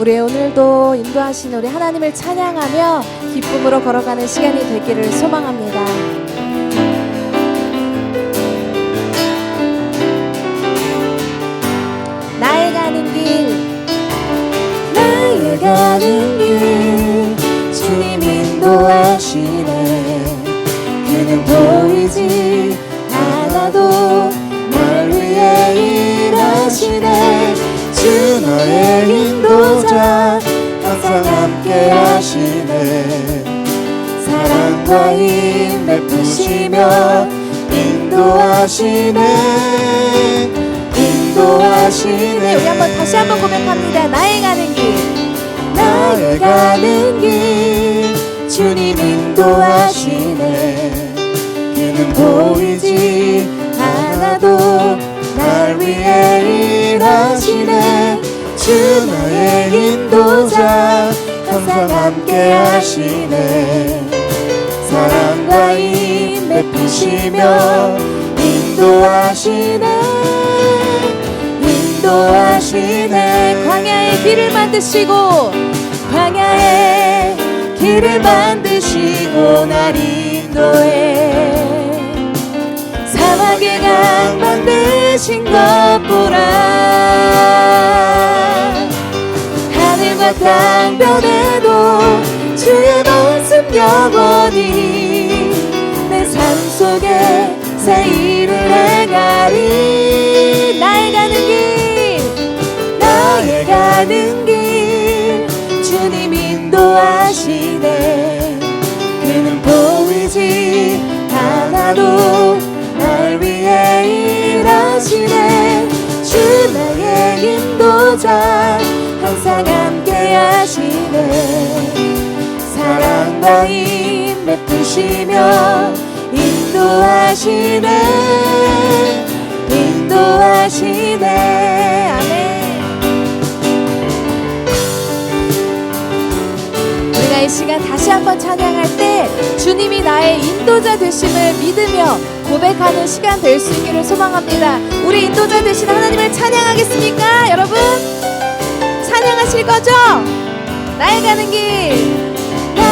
우리 오늘도 인도하신 우리 하나님을 찬양하며 기쁨으로 걸어가는 시간이 되기를 소망합니다. 나의 가는 길, 나의 가는 길, 주님 인도하시네. 그는 보이지 함께 하시네. 사랑과 힘 베푸시며 인도하시네. 인도하시네. 우리 한번 다시 한번 고백합니다. 나의 가는 길, 나의 가는 길. 주님 인도하시네. 그는 보이지 않아도 날 위해 일하시네. 주 나의 인도자 항상 함께 하시네. 사랑과 힘 베푸시며 인도하시네. 인도하시네. 광야의 길을 만드시고 광야의 길을 만드시고 날 인도해. 사막의 강 만드신 것 보라 땅 변해도 주의 말씀 영원히 내 삶 속에 새 일을 행하리. 나의 가는 길 나의 가는 길 주님 인도하시네. 그는 보이지 않아도 힘 베푸시며 인도하시네 인도하시네 아멘 우리가 이 시간 다시 한번 찬양할 때 주님이 나의 인도자 되심을 믿으며 고백하는 시간 될 수 있기를 소망합니다. 우리 인도자 되신 하나님을 찬양하겠습니까, 여러분? 찬양하실 거죠? 나의 가는 길,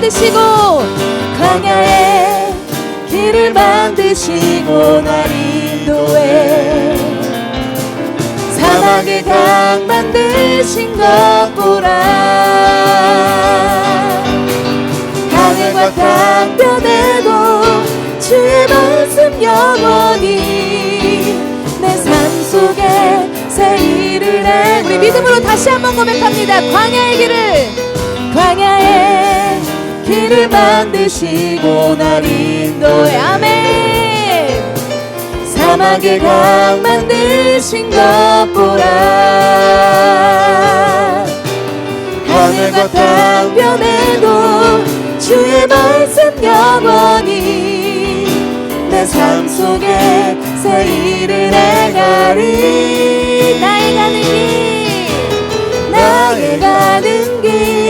만드시고 광야의 길을 만드시고 날 인도해 사막의 강 만드신 것 보라. 하늘과 땅 변해도 주의 말씀 영원히 내 삶 속에 새 일을 해. 우리 믿음으로 다시 한번 고백합니다. 광야의 길을 광야의 길을 만드시고 날 인도해 아멘. 사막의 강 만드신 것 보라 하늘과 땅 변해도 주의 말씀 영원히 내 삶 속에 새 일을 행하리. 나의 가는 길 나의 가는 길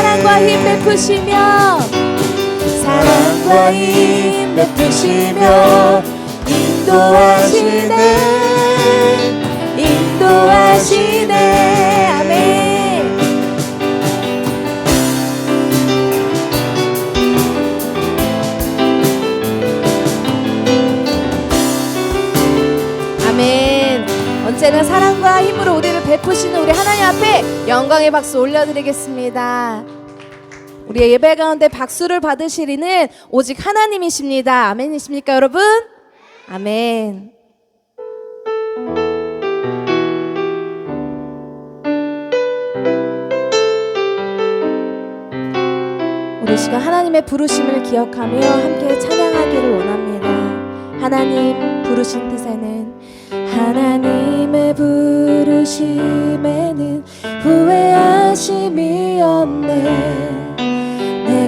사랑 사랑과 힘 베푸시며 사랑과 힘 베푸시며 인도하시네. 인도하시네. 아멘. 아멘. 언제나 사랑과 힘으로 우리를 베푸시는 우리 하나님 앞에 영광의 박수 올려드리겠습니다 우리의 예배 가운데 박수를 받으실 이는 오직 하나님이십니다 아멘이십니까 여러분? 아멘 우리 시간 하나님의 부르심을 기억하며 함께 찬양하기를 원합니다. 하나님 부르신 뜻에는 하나님의 부르심에는 후회하심이 없네.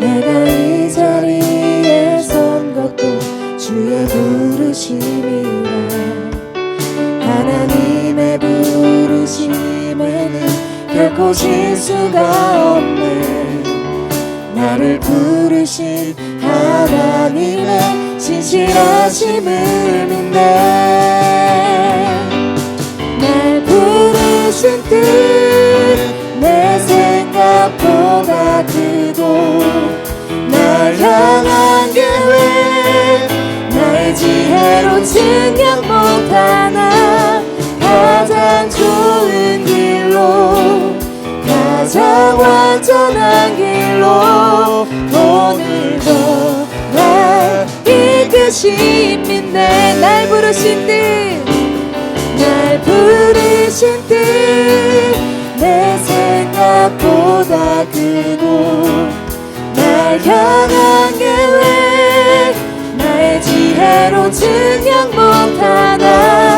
내가 이 자리에 선 것도 주의 부르심이라. 하나님의 부르심에는 결코 실수가 없네. 나를 부르신 하나님의 신실하심을 믿네. 날 부르신 뜻 완전한 길로 오늘도 날 이끄신 믿네. 날 부르신 뜻날 부르신 뜻내 생각보다 크고 날 향한 계획 나의 지혜로 증명 못하나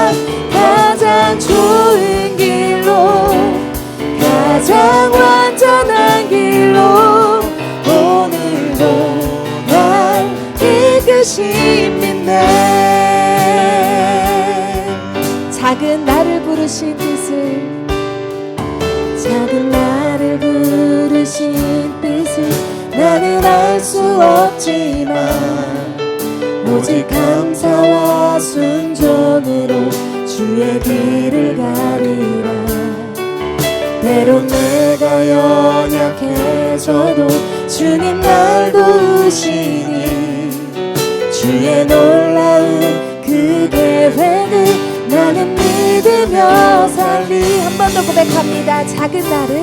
수 없지만 오직 감사와 순종으로 주의 길을 가리라. 때론 내가 연약해져도 주님 날 도우시니 주의 놀라운 그 계획을 나는 믿으며 살리. 한 번 더 고백합니다. 작은 나를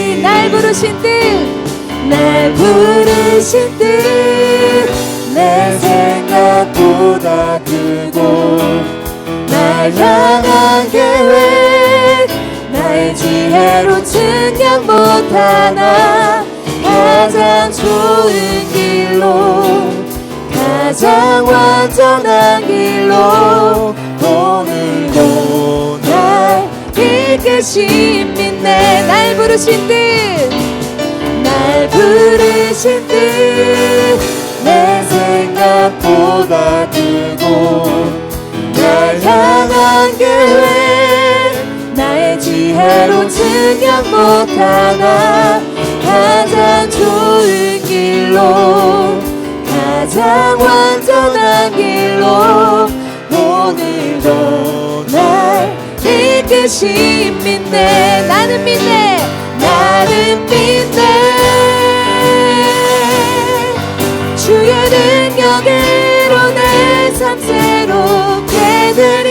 날 부르신 뜻날 부르신 뜻내 생각보다 크고 날 향한 계획 나의 지혜로 증명 못하나 가장 좋은 길로 가장 완전한 길로 오늘도 날 이끄신 믿네. 날 부르신 뜻날 부르신 뜻내 생각보다 크고 날 향한 계획 나의 지혜로 증명 못하나 가장 좋은 길로 가장 완전한 길로 오늘도 날 이끄신 믿네. 나는 믿네. 나는 믿네. 주의 능력으로 내 삶 새롭게 되리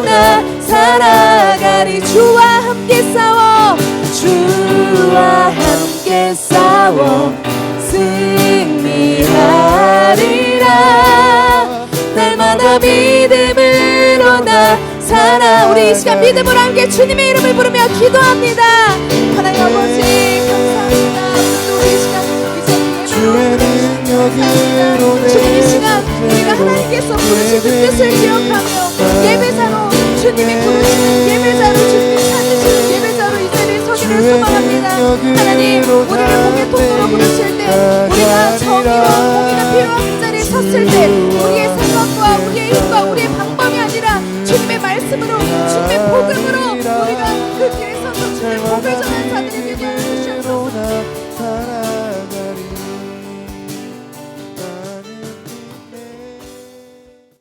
나 살아가리 주와 함께 싸워. 주와 함께 싸워. 승리하리라. 날마다 믿음으로 나 살아. 우리 이 시간 믿음으로 함께 주님의 이름을 부르며 기도합니다. 하나님 아버지 감사합니다. 오늘도 우리 이 시간 이제 주의 능력으로 주님 이 시간 우리가 하나님께서 부르신 그 뜻을 기억하며 예배자로 주님이 부르신 예배자로 주님이 찾으시는 예배자로 이제는 서기를 소망합니다. 하나님 우리를 목의 통으로 부르실 때 우리가 정의와 공의가 필요한 자리에 섰을 때 우리의 생각과 우리의 힘과 우리의 방법이 아니라 주님의 말씀으로 주님의 복음으로 우리가 그 길에 서서 주님의 복을